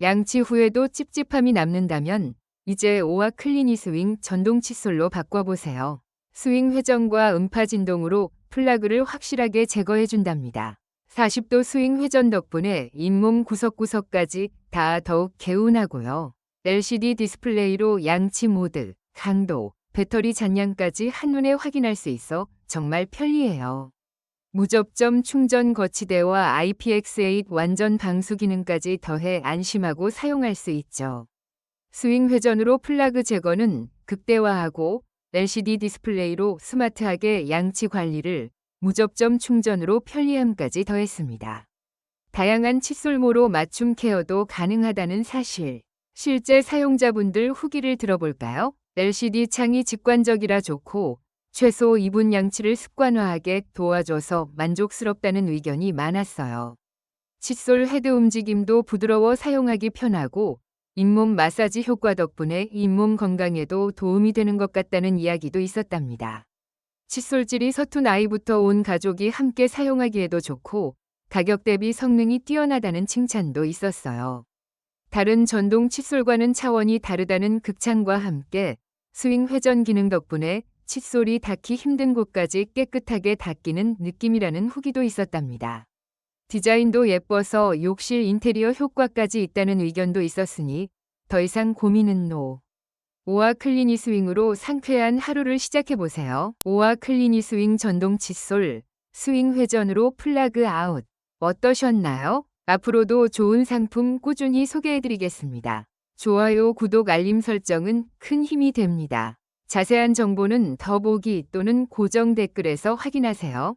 양치 후에도 찝찝함이 남는다면 이제 오와 클리니 스윙 전동 칫솔로 바꿔보세요. 스윙 회전과 음파 진동으로 플라그를 확실하게 제거해 준답니다. 40도 스윙 회전 덕분에 잇몸 구석구석까지 다 더욱 개운하고요. LCD 디스플레이로 양치 모드, 강도, 배터리 잔량까지 한눈에 확인할 수 있어 정말 편리해요. 무접점 충전 거치대와 IPX8 완전 방수 기능까지 더해 안심하고 사용할 수 있죠. 스윙 회전으로 플라그 제거는 극대화하고 LCD 디스플레이로 스마트하게 양치 관리를 무접점 충전으로 편리함까지 더했습니다. 다양한 칫솔모로 맞춤 케어도 가능하다는 사실. 실제 사용자분들 후기를 들어볼까요? LCD 창이 직관적이라 좋고 최소 2분 양치를 습관화하게 도와줘서 만족스럽다는 의견이 많았어요. 칫솔 헤드 움직임도 부드러워 사용하기 편하고 잇몸 마사지 효과 덕분에 잇몸 건강에도 도움이 되는 것 같다는 이야기도 있었답니다. 칫솔질이 서툰 아이부터 온 가족이 함께 사용하기에도 좋고 가격 대비 성능이 뛰어나다는 칭찬도 있었어요. 다른 전동 칫솔과는 차원이 다르다는 극찬과 함께 스윙 회전 기능 덕분에 칫솔이 닿기 힘든 곳까지 깨끗하게 닦이는 느낌이라는 후기도 있었답니다. 디자인도 예뻐서 욕실 인테리어 효과까지 있다는 의견도 있었으니 더 이상 고민은 노. 오아 클리니 스윙으로 상쾌한 하루를 시작해보세요. 오아 클리니 스윙 전동 칫솔, 스윙 회전으로 플라그 아웃. 어떠셨나요? 앞으로도 좋은 상품 꾸준히 소개해드리겠습니다. 좋아요, 구독, 알림 설정은 큰 힘이 됩니다. 자세한 정보는 더보기 또는 고정 댓글에서 확인하세요.